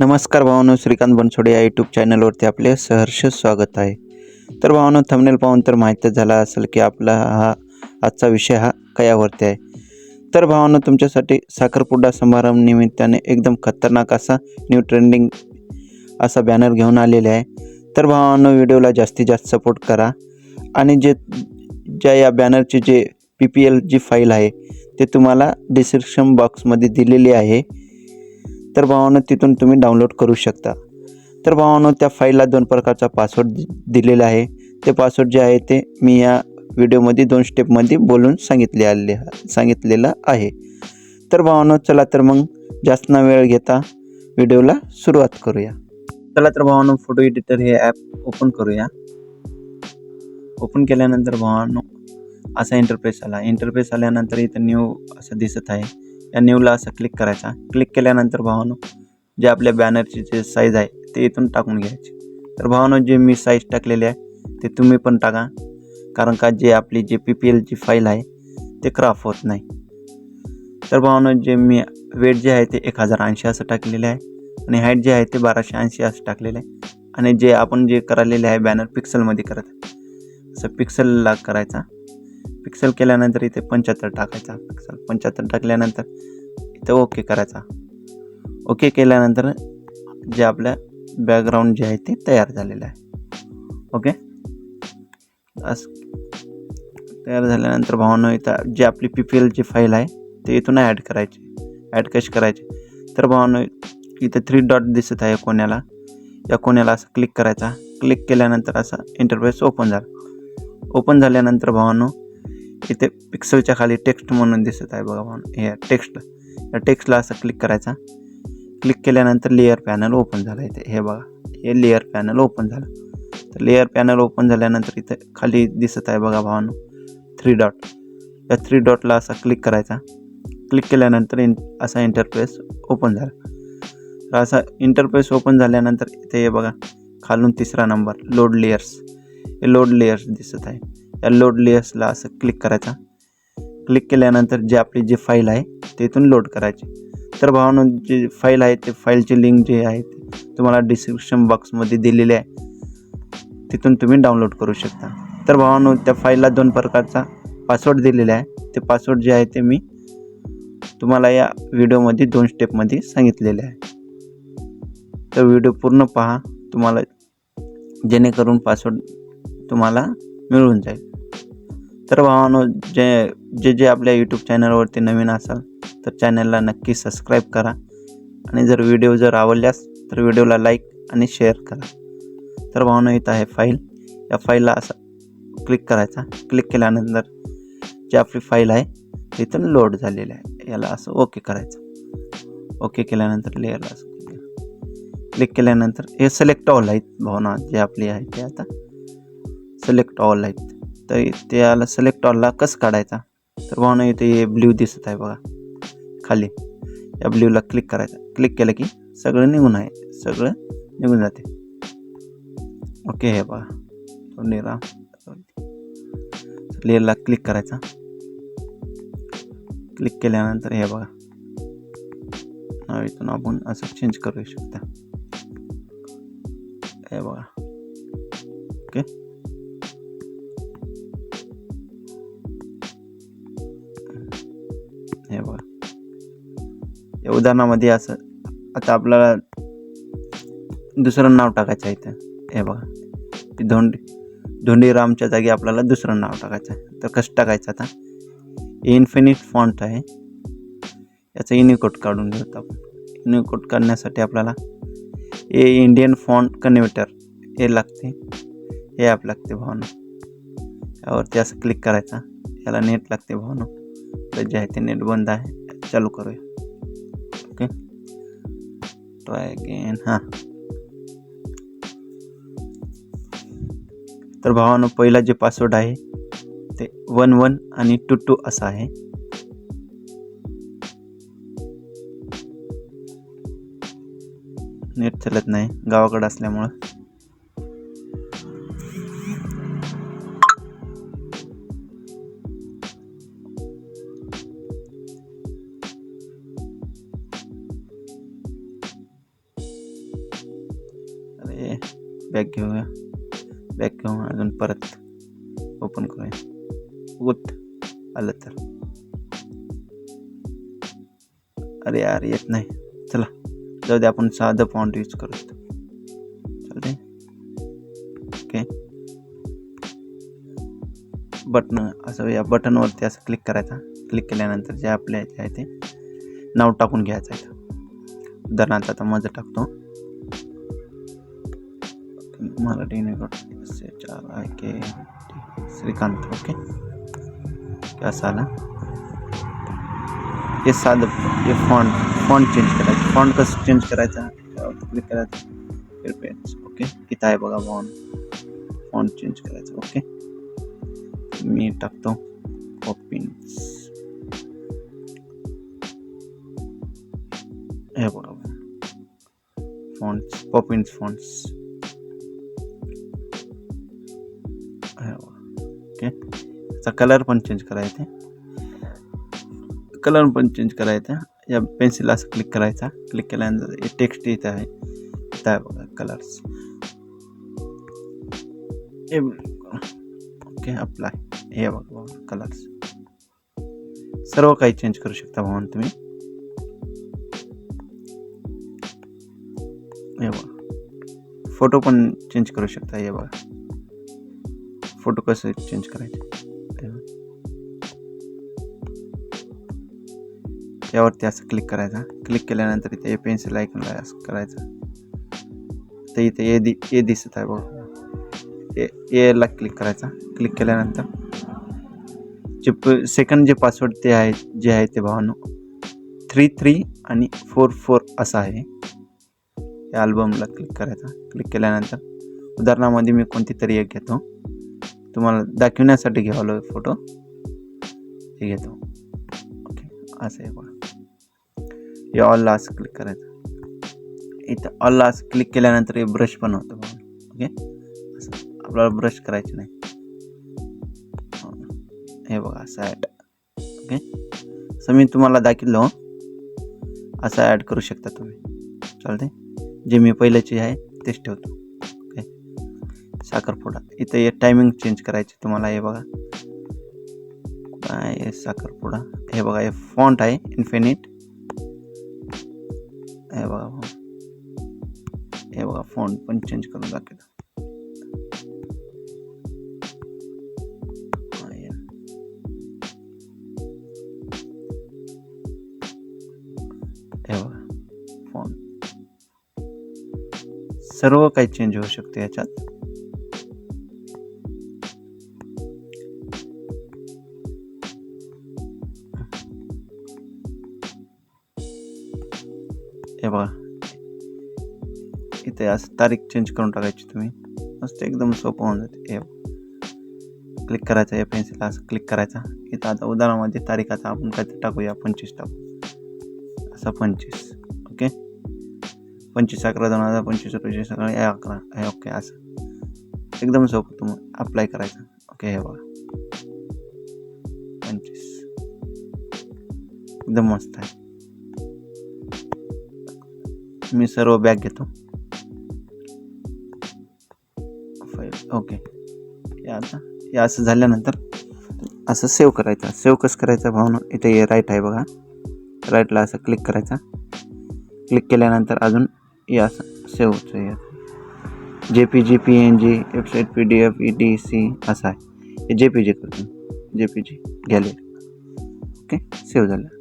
नमस्कार भावानो श्रीकांत बनसोडे या यूट्यूब चॅनलवरती आपले सहर्ष स्वागत आहे. तर भावानो थंबनेल पाहून तर माहीतच झाला असेल की आपला हा आजचा विषय हा कयावरती आहे. तर भावानो तुमच्यासाठी साखरपुडा समारंभ निमित्ताने एकदम खतरनाक असा न्यू ट्रेंडिंग असा बॅनर घेऊन आलेले आहे. तर भावानो व्हिडिओला जास्तीत जास्त सपोर्ट करा. आणि जे ज्या या बॅनरची J P P L G file आहे ते तुम्हाला डिस्क्रिप्शन बॉक्समध्ये दिलेली आहे. तर भावानं तिथून तुम्ही डाउनलोड करू शकता. तर भावानं त्या फाईलला दोन प्रकारचा पासवर्ड दिलेला आहे. ते पासवर्ड जे आहे ते मी या व्हिडिओमध्ये दोन स्टेपमध्ये बोलून सांगितले आले सांगितलेलं आहे. तर भावानं चला तर मग जास्त ना वेळ घेता व्हिडिओला सुरुवात करूया. चला तर भावानं फोटो एडिटर हे ॲप ओपन करूया. ओपन केल्यानंतर भावानं असा इंटरफेस आला. इंटरफेस आल्यानंतर इथं न्यू असं दिसत आहे. या न्यूला असं क्लिक करायचा. क्लिक केल्यानंतर भावानं जे आपल्या बॅनरची जे साईज आहे ते इथून टाकून घ्यायची. तर भावानं जे मी साईज टाकलेली आहे ते तुम्ही पण टाका. कारण का जे आपली जे पी पी एलची फाईल आहे ते क्राफ होत नाही. तर भावानं जे मी वेट जे आहे ते एक हजार ऐंशी असं टाकलेले आहे. आणि हाईट जे आहे ते बाराशे ऐंशी असं टाकलेलं आहे. आणि जे आपण जे करालेले आहे बॅनर पिक्सलमध्ये करत असं पिक्सलला करायचा. पिक्सल केल्यानंतर इथे पंच्याहत्तर टाकायचा. पिक्सल पंच्याहत्तर टाकल्यानंतर इथं ओके करायचा. ओके केल्यानंतर जे आपल्या बॅकग्राऊंड जे आहे ते तयार झालेलं आहे. ओके असं तयार झाल्यानंतर भावनं इथं जे आपली पी पी एलची फाईल आहे ते इथून ॲड करायची. ॲड कशी करायची? तर भावनं इथं थ्री डॉट दिसत आहे कोण्याला. या कोण्याला असं क्लिक करायचा. क्लिक केल्यानंतर असा इंटरफेस ओपन झाला. ओपन झाल्यानंतर भावानो इथे पिक्सलच्या खाली टेक्स्ट म्हणून दिसत आहे बघा म्हणून. हे टेक्स्ट या टेक्स्टला असं क्लिक करायचा. क्लिक केल्यानंतर लेअर पॅनल ओपन झालं इथे. हे बघा. हे लेअर पॅनल ओपन झालं. तर लेअर पॅनल ओपन झाल्यानंतर इथे खाली दिसत आहे बघा भावानो. थ्री डॉट या थ्री डॉटला असा क्लिक करायचा. क्लिक केल्यानंतर इन असा इंटरफेस ओपन झाला. तर असा इंटरफेस ओपन झाल्यानंतर इथे हे बघा. खालून तिसरा नंबर लोड लेयर्स हे लोड लेयर्स दिसत आहे. या लोड लेयर्सला असं क्लिक करायचा. क्लिक केल्यानंतर जे आपली जी फाईल आहे ते इथून लोड करायची. तर भावानं जे फाईल आहे ते फाईलची लिंक जे आहे तुम्हाला डिस्क्रिप्शन बॉक्समध्ये दिलेली आहे. तिथून तुम्ही डाउनलोड करू शकता. तर भावानो त्या फाईलला दोन प्रकारचा पासवर्ड दिलेला आहे. ते पासवर्ड जे आहे ते मी तुम्हाला या व्हिडिओमध्ये दोन स्टेपमध्ये सांगितलेले आहे. तर व्हिडिओ पूर्ण पहा. तुम्हाला जेणेकरून पासवर्ड तुम्हाला मिळून जाईल. तर भावानो जे जे जे आपल्या यूट्यूब चॅनलवरती नवीन असाल तर चॅनलला नक्की सबस्क्राईब करा. आणि जर व्हिडिओ जर आवडल्यास तर व्हिडिओला लाईक आणि शेअर करा. तर भावानो इथं आहे फाईल या फाईलला असं क्लिक करायचा. क्लिक केल्यानंतर जी आपली फाईल आहे तिथून लोड झालेली आहे. याला असं ओके करायचं. ओके केल्यानंतर लेअरला असं क्लिक केल्यानंतर हे सिलेक्ट ऑल आहेत भावना जे आपली आहे ते आता. सिलेक्ट ऑल आहेत. तर त्याला सिलेक्ट ऑलला कसं काढायचा? तर भावना इथे ब्ल्यू दिसत आहे बघा. खाली. या ब्ल्यूला क्लिक करायचं. क्लिक केलं की सगळं निघून आहे. सगळं निघून जाते. ओके हे बघा. निरा. लेअरला क्लिक करायचा. क्लिक केल्यानंतर हे बघा. नाव इथून आपण असं चेंज करू शकता. हे बघा. ओके हे बघा. या उदाहरणामध्ये असं आता आपल्याला दुसरं नाव टाकायचं आहे इथं. हे बघा. धोंड धोंडी धोंडीरामच्या जागी आपल्याला दुसरं नाव टाकायचं आहे. तर कसं टाकायचं आता? इन्फिनिट फॉन्ट आहे. याचं युनिकोड काढून घेतो आपण. युनिकोड काढण्यासाठी आपल्याला हे इंडियन फॉन्ट कन्व्हर्टर हे लागते. हे ॲप लागते भावना. यावरती असं क्लिक करायचा. याला नेट लागते भावना. आपलं जे आहे ते नेट बंद आहे. चालू करूया. ओके? ट्राय अगेन हां. तर भावानं पहिला जे पासवर्ड आहे ते वन वन आणि टू टू असा आहे. नेट चालत नाही. गावाकडं असल्यामुळं. बॅक घेऊया बॅक घेऊन अजून परत ओपन करूया उत आलं तर अरे यार येत नाही चला जाऊ दे आपण साधं फॉन्ट यूज करतो चालते ओके बटन असं या बटनवरती असं क्लिक करायचा क्लिक केल्यानंतर जे आपल्या जे आहे ते नाव टाकून घ्यायचं आहे. उदाहरणार्थ आता माझं टाकतो. Marathi I K Shrikant, okay? असं आलं हे? साधं हे फॉन्ट फॉन्ट चेंज करायचं फॉन्ट कसं चेंज करायचा क्लिक करायचं रिपेन्स ओके? इथं आहे बघा फॉन्ट फॉन्ट चेंज करायचं ओके? मी टाकतो पॉपिन्स हे। बघा फॉन्ट्स पॉपिन्स फॉन्ट्स ओके त्याचा कलर पण चेंज करायचा कलर पण चेंज करायचा या पेन्सिल असं क्लिक करायचा. क्लिक हे टेक्स्ट इथं आहे. इथं आहे कलर्स ओके अप्लाय हे बघा कलर्स सर्व काही चेंज करू शकता भावन तुम्ही. फ़ोटो पण चेंज करू शकता, हे बघा. फोटो कसे चेंज करायचे? यावरती असं क्लिक करायचा क्लिक केल्यानंतर इथे पेन्सिल ऐकूनला असं करायचं. तर इथे ए दि ए दिसत आहे बघ. ए एला क्लिक करायचा क्लिक केल्यानंतर जे प सेकंड जे पासवर्ड ते आहे जे आहे ते भावानो थ्री थ्री आणि फोर फोर असं आहे. या अल्बमला क्लिक करायचा क्लिक केल्यानंतर उदाहरणामध्ये मी कोणती तरी एक घेतो. तुम्हाला दाखवण्यासाठी घ्यावं फ़ोटो. हे घेतो. ओके, असं आहे बघा. हे ऑलला असं क्लिक करायचं. इथं ऑलला असं क्लिक केल्यानंतर हे ब्रश पण होतं बघा. ओके, असं. आपल्याला ब्रश करायचे नाही. हो बघा, असं ॲड ओके, असं मी तुम्हाला दाखवलं असं ॲड करू शकता तुम्ही. चालते जे मी पहिल्याचे आहे, तेच ठेवतो. साखरपुडा इथं हे टायमिंग चेंज तुम्हाला हे बघा. काय आहे साखरपुडा हे बघा हे फॉन्ट आहे इन्फिनिट हे बघा हे बघा. फॉन्ट पण चेंज करून दाखवतो. हा, हे. हे सर्व काही चेंज होऊ शकते याच्यात. हे बघा. इथे असं तारीख चेंज करून टाकायची तुम्ही. मस्त एकदम सोपं होऊन जाते. हे क्लिक करायचं या पेन्सिल असं क्लिक करायचा. इथं आता उदाहरणामध्ये तारीख आता आपण काय टाकूया पंचवीस टाकू. असं पंचवीस. ओके? पंचवीस अकरा दोन हजार पंचवीस रुपये सकाळी हे अकरा. हे ओके असं. एकदम सोपं तुम्ही अप्लाय करायचं. ओके हे बघा. पंचवीस. एकदम मस्त आहे. मी सर्व बॅग घेतो. फाईल ओके हे असं झाल्यानंतर असं सेव्ह करायचं. सेव्ह कसं करायचं भावना इथे हे राईट आहे बघा. राईटला असं क्लिक करायचा. क्लिक केल्यानंतर अजून हे असं सेव्ह होतं J P G P N G website P D F E D C असं आहे. हे जे पी जी करतो. J P G gallery okay save झालं.